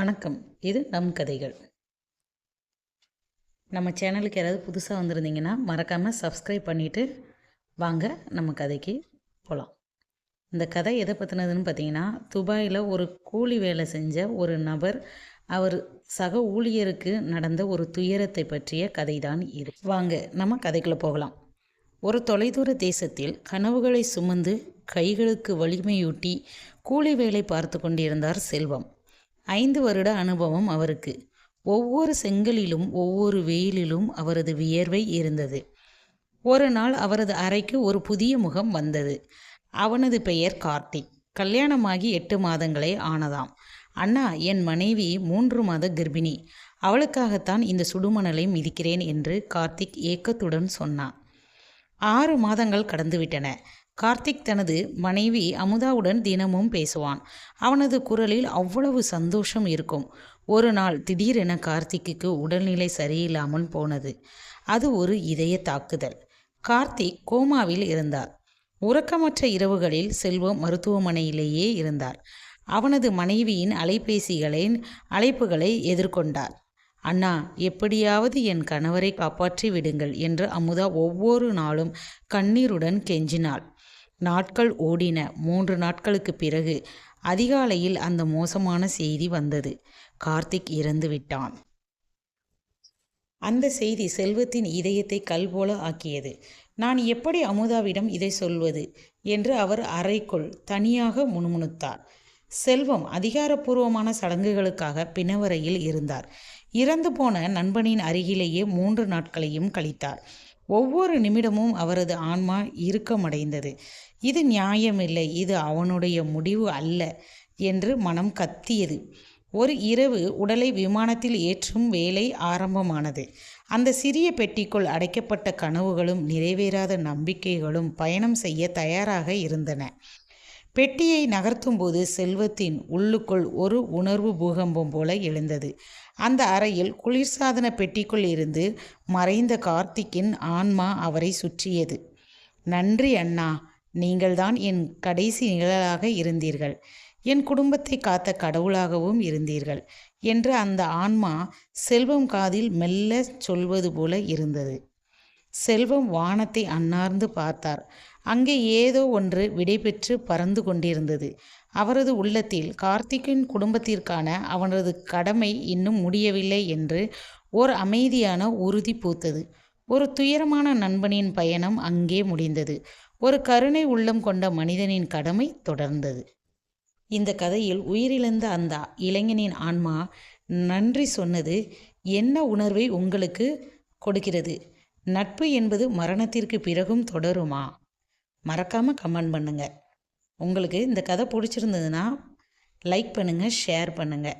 வணக்கம். இது நம் கதைகள். நம்ம சேனலுக்கு யாராவது புதுசாக வந்திருந்தீங்கன்னா மறக்காமல் சப்ஸ்கிரைப் பண்ணிவிட்டு வாங்க நம்ம கதைக்கு போகலாம் இந்த கதை எதை பற்றினதுன்னு பார்த்தீங்கன்னா துபாயில் ஒரு கூலி வேலை செஞ்ச ஒரு நபர் அவர் சக ஊழியருக்கு நடந்த ஒரு துயரத்தை பற்றிய கதை தான் இது. வாங்க நம்ம கதைக்குள்ளே போகலாம். ஒரு தொலைதூர தேசத்தில் கனவுகளை சுமந்து கைகளுக்கு வலிமையூட்டி கூலி வேலை பார்த்து கொண்டிருந்தார் செல்வம். ஐந்து வருட அனுபவம் அவருக்கு. ஒவ்வொரு செங்கலிலும் ஒவ்வொரு வெயிலிலும் அவரது வியர்வை இருந்தது. ஒரு நாள் அவரது அறைக்கு ஒரு புதிய முகம் வந்தது. அவனது பெயர் கார்த்திக் கல்யாணமாகி எட்டு மாதங்களே ஆனதாம். அண்ணா என் மனைவி மூன்று மாத கர்ப்பிணி. அவளுக்காகத்தான் இந்த சுடுமணலை மிதிக்கிறேன் என்று கார்த்திக் ஏக்கத்துடன் சொன்னான். ஆறு மாதங்கள் கடந்துவிட்டன. கார்த்திக் தனது மனைவி அமுதாவுடன் தினமும் பேசுவான். அவனது குரலில் அவ்வளவு சந்தோஷம் இருக்கும். ஒரு நாள் திடீரென கார்த்திக்கு உடல்நிலை சரியில்லாமல் போனது. அது ஒரு இதய தாக்குதல். கார்த்திக் கோமாவில் இருந்தார். உறக்கமற்ற இரவுகளில் செல்வம் மருத்துவமனையிலேயே இருந்தார். அவனது மனைவியின் அலைபேசிகளின் அழைப்புகளை எதிர்கொண்டார். அண்ணா எப்படியாவது என் கணவரை காப்பாற்றி விடுங்கள் என்று அமுதா ஒவ்வொரு நாளும் கண்ணீருடன் கெஞ்சினாள். நாட்கள் ஓடின மூன்று நாட்களுக்கு பிறகு அதிகாலையில் அந்த மோசமான செய்தி வந்தது. கார்த்திக் இறந்து விட்டான். அந்த செய்தி செல்வத்தின் இதயத்தை கல் போல ஆக்கியது. நான் எப்படி அமுதாவிடம் இதை சொல்வது? என்று அவர் அறைக்குள் தனியாக முணுமுணுத்தார். செல்வம் அதிகாரப்பூர்வமான சடங்குகளுக்காக பிணவரையில் இருந்தார். இறந்து போன நண்பனின் அருகிலேயே மூன்று நாட்களையும் கழித்தார். ஒவ்வொரு நிமிடமும் அவரது ஆன்மா இறுக்கமடைந்தது. இது நியாயமில்லை இது அவனுடைய முடிவு அல்ல என்று மனம் கத்தியது. ஒரு இரவு உடலை விமானத்தில் ஏற்றும் வேலை ஆரம்பமானது. அந்த சிறிய பெட்டிக்குள் அடைக்கப்பட்ட கனவுகளும் நிறைவேறாத நம்பிக்கைகளும் பயணம் செய்ய தயாராக இருந்தன. பெட்டியை நகர்த்தும்போது செல்வத்தின் உள்ளுக்குள் ஒரு உணர்வு பூகம்பம் போல எழுந்தது. அந்த அறையில் குளிர்சாதன பெட்டிக்குள் இருந்து மறைந்த கார்த்திக்கின் ஆன்மா அவரை சுற்றியது. நன்றி அண்ணா நீங்கள்தான் என் கடைசி நிழலாக இருந்தீர்கள். என் குடும்பத்தை காத்த கடவுளாகவும் இருந்தீர்கள் என்று அந்த ஆன்மா செல்வம் காதில் மெல்ல சொல்வது போல இருந்தது. செல்வம் வானத்தை அன்னார்ந்து பார்த்தார். அங்கே ஏதோ ஒன்று விடைபெற்று பறந்து கொண்டிருந்தது. அவரது உள்ளத்தில் கார்த்திக்கின் குடும்பத்திற்கான அவனது கடமை இன்னும் முடியவில்லை என்று ஓர் அமைதியான உறுதி பூத்தது. ஒரு துயரமான நண்பனின் பயணம் அங்கே முடிந்தது. ஒரு கருணை உள்ளம் கொண்ட மனிதனின் கடமை தொடர்ந்தது. இந்த கதையில் உயிரிழந்த அந்த இளைஞனின் ஆன்மா நன்றி சொன்னது என்ன உணர்வை உங்களுக்கு கொடுக்கிறது? நட்பு என்பது மரணத்திற்கு பிறகும் தொடருமா? மறக்காமல் கமெண்ட் பண்ணுங்கள் உங்களுக்கு இந்த கதை பிடிச்சிருந்ததுன்னா லைக் பண்ணுங்கள் ஷேர் பண்ணுங்கள்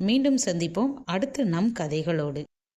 மீண்டும் சந்திப்போம். அடுத்து நம் கதைகளோடு.